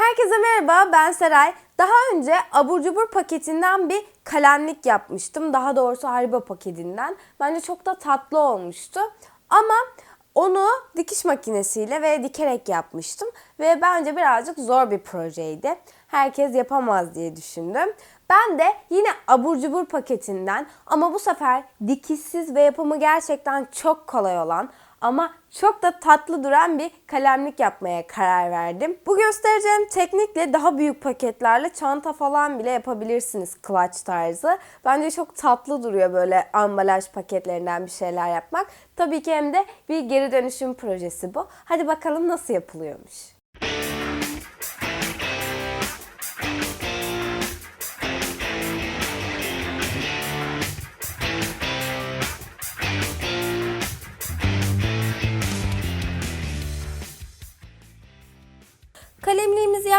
Herkese merhaba ben Seray. Daha önce abur cubur paketinden bir kalemlik yapmıştım. Daha doğrusu Haribo paketinden. Bence çok da tatlı olmuştu. Ama onu dikiş makinesiyle ve dikerek yapmıştım. Ve bence birazcık zor bir projeydi. Herkes yapamaz diye düşündüm. Ben de yine abur cubur paketinden ama bu sefer dikişsiz ve yapımı gerçekten çok kolay olan ama çok da tatlı duran bir kalemlik yapmaya karar verdim. Bu göstereceğim teknikle daha büyük paketlerle çanta falan bile yapabilirsiniz clutch tarzı. Bence çok tatlı duruyor böyle ambalaj paketlerinden bir şeyler yapmak. Tabii ki hem de bir geri dönüşüm projesi bu. Hadi bakalım nasıl yapılıyormuş.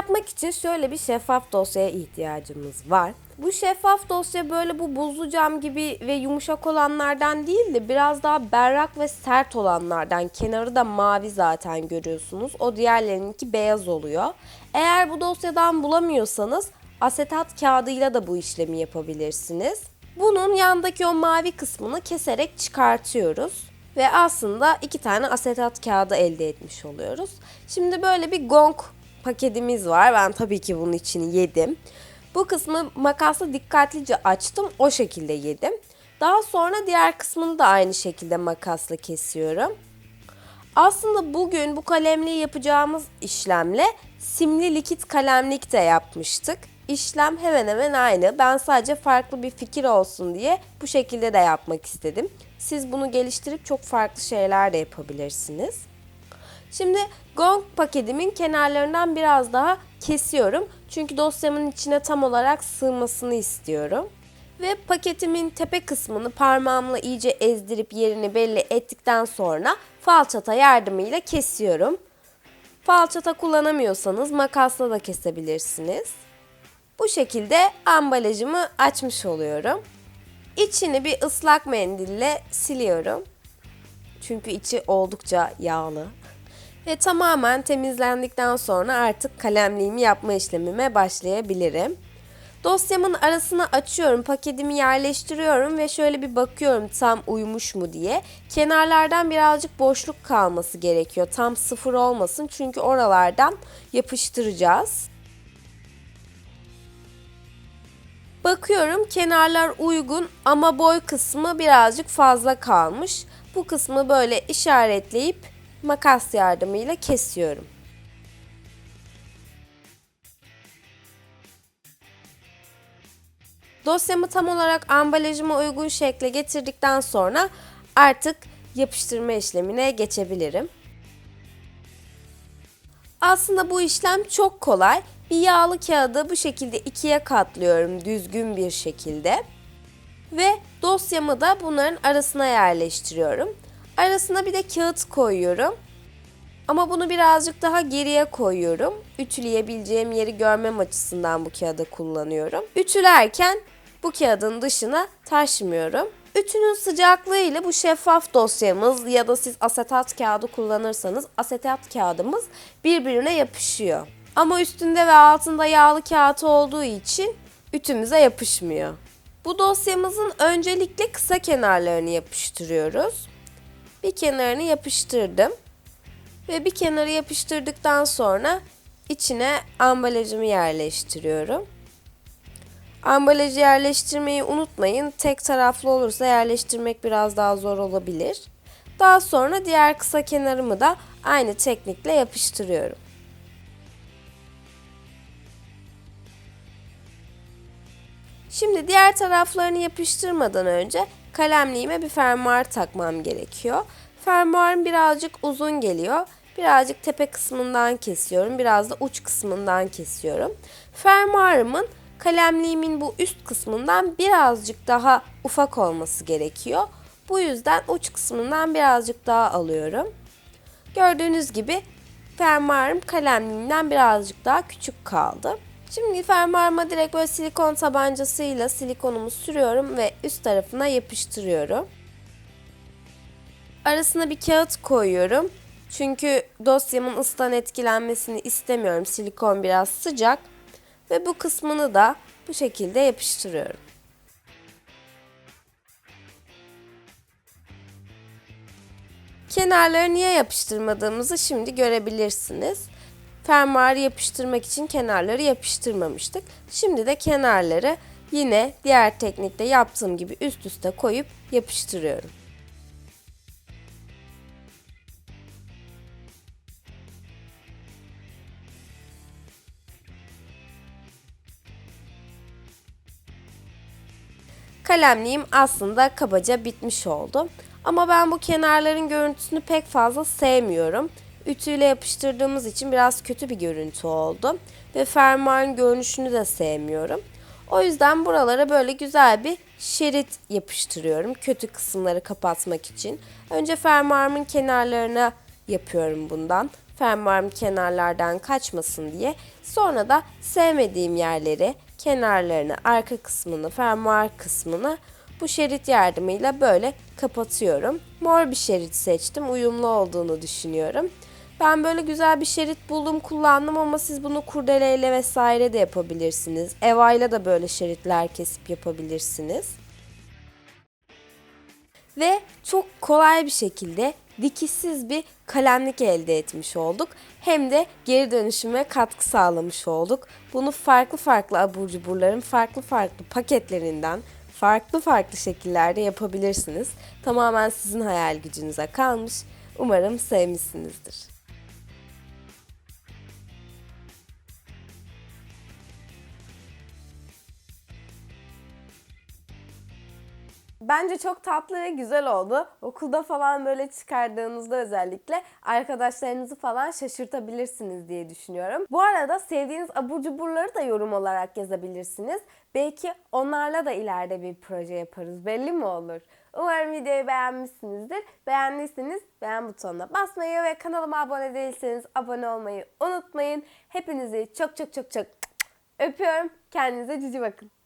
Yapmak için şöyle bir şeffaf dosyaya ihtiyacımız var. Bu şeffaf dosya böyle bu buzlu cam gibi ve yumuşak olanlardan değil de biraz daha berrak ve sert olanlardan. Kenarı da mavi zaten görüyorsunuz. O diğerlerininki beyaz oluyor. Eğer bu dosyadan bulamıyorsanız asetat kağıdıyla da bu işlemi yapabilirsiniz. Bunun yandaki o mavi kısmını keserek çıkartıyoruz. Ve aslında iki tane asetat kağıdı elde etmiş oluyoruz. Şimdi böyle bir gong paketimiz var. Ben tabii ki bunun içini yedim. Bu kısmı makasla dikkatlice açtım. O şekilde yedim. Daha sonra diğer kısmını da aynı şekilde makasla kesiyorum. Aslında bugün bu kalemliği yapacağımız işlemle simli likit kalemlik de yapmıştık. İşlem hemen hemen aynı. Ben sadece farklı bir fikir olsun diye bu şekilde de yapmak istedim. Siz bunu geliştirip çok farklı şeyler de yapabilirsiniz. Şimdi gong paketimin kenarlarından biraz daha kesiyorum. Çünkü dosyamın içine tam olarak sığmasını istiyorum. Ve paketimin tepe kısmını parmağımla iyice ezdirip yerini belli ettikten sonra falçata yardımıyla kesiyorum. Falçata kullanamıyorsanız makasla da kesebilirsiniz. Bu şekilde ambalajımı açmış oluyorum. İçini bir ıslak mendille siliyorum. Çünkü içi oldukça yağlı. Ve tamamen temizlendikten sonra artık kalemliğimi yapma işlemime başlayabilirim. Dosyamın arasını açıyorum, paketimi yerleştiriyorum ve şöyle bir bakıyorum tam uymuş mu diye. Kenarlardan birazcık boşluk kalması gerekiyor. Tam sıfır olmasın çünkü oralardan yapıştıracağız. Bakıyorum kenarlar uygun ama boy kısmı birazcık fazla kalmış. Bu kısmı böyle işaretleyip makas yardımıyla kesiyorum. Dosyamı tam olarak ambalajıma uygun şekle getirdikten sonra artık yapıştırma işlemine geçebilirim. Aslında bu işlem çok kolay. Bir yağlı kağıdı bu şekilde ikiye katlıyorum düzgün bir şekilde. Ve dosyamı da bunların arasına yerleştiriyorum. Arasına bir de kağıt koyuyorum. Ama bunu birazcık daha geriye koyuyorum. Ütüleyebileceğim yeri görmem açısından bu kağıdı kullanıyorum. Ütülerken bu kağıdın dışına taşmıyorum. Ütünün sıcaklığı ile bu şeffaf dosyamız ya da siz asetat kağıdı kullanırsanız asetat kağıdımız birbirine yapışıyor. Ama üstünde ve altında yağlı kağıt olduğu için ütümüze yapışmıyor. Bu dosyamızın öncelikle kısa kenarlarını yapıştırıyoruz. Bir kenarını yapıştırdım. Ve bir kenarı yapıştırdıktan sonra içine ambalajımı yerleştiriyorum. Ambalajı yerleştirmeyi unutmayın. Tek taraflı olursa yerleştirmek biraz daha zor olabilir. Daha sonra diğer kısa kenarımı da aynı teknikle yapıştırıyorum. Şimdi diğer taraflarını yapıştırmadan önce kalemliğime bir fermuar takmam gerekiyor. Fermuarım birazcık uzun geliyor. Birazcık tepe kısmından kesiyorum. Biraz da uç kısmından kesiyorum. Fermuarımın kalemliğimin bu üst kısmından birazcık daha ufak olması gerekiyor. Bu yüzden uç kısmından birazcık daha alıyorum. Gördüğünüz gibi fermuarım kalemliğimden birazcık daha küçük kaldı. Şimdi fermuarıma direkt böyle silikon tabancasıyla silikonumu sürüyorum ve üst tarafına yapıştırıyorum. Arasına bir kağıt koyuyorum Çünkü dosyamın ısıdan etkilenmesini istemiyorum. Silikon biraz sıcak. Ve bu kısmını da bu şekilde yapıştırıyorum. Kenarları niye yapıştırmadığımızı şimdi görebilirsiniz. Fermuarı yapıştırmak için kenarları yapıştırmamıştık. Şimdi de kenarları yine diğer teknikte yaptığım gibi üst üste koyup yapıştırıyorum. Kalemliğim aslında kabaca bitmiş oldu. Ama ben bu kenarların görüntüsünü pek fazla sevmiyorum. Ütüyle yapıştırdığımız için biraz kötü bir görüntü oldu. Ve fermuarın görünüşünü de sevmiyorum. O yüzden buralara böyle güzel bir şerit yapıştırıyorum. Kötü kısımları kapatmak için. Önce fermuarımın kenarlarına yapıyorum bundan. Fermuarım kenarlardan kaçmasın diye. Sonra da sevmediğim yerleri, kenarlarını, arka kısmını, fermuar kısmını bu şerit yardımıyla böyle kapatıyorum. Mor bir şerit seçtim. Uyumlu olduğunu düşünüyorum. Ben böyle güzel bir şerit buldum kullandım ama siz bunu kurdeleyle vesaire de yapabilirsiniz. Evayla da böyle şeritler kesip yapabilirsiniz. Ve çok kolay bir şekilde dikişsiz bir kalemlik elde etmiş olduk. Hem de geri dönüşüme katkı sağlamış olduk. Bunu farklı farklı abur cuburların farklı farklı paketlerinden farklı farklı şekillerde yapabilirsiniz. Tamamen sizin hayal gücünüze kalmış. Umarım sevmişsinizdir. Bence çok tatlı ve güzel oldu. Okulda falan böyle çıkardığınızda özellikle arkadaşlarınızı falan şaşırtabilirsiniz diye düşünüyorum. Bu arada sevdiğiniz abur cuburları da yorum olarak yazabilirsiniz. Belki onlarla da ileride bir proje yaparız. Belli mi olur? Umarım videoyu beğenmişsinizdir. Beğendiyseniz beğen butonuna basmayı ve kanalıma abone değilseniz abone olmayı unutmayın. Hepinizi çok çok çok çok öpüyorum. Kendinize cici bakın.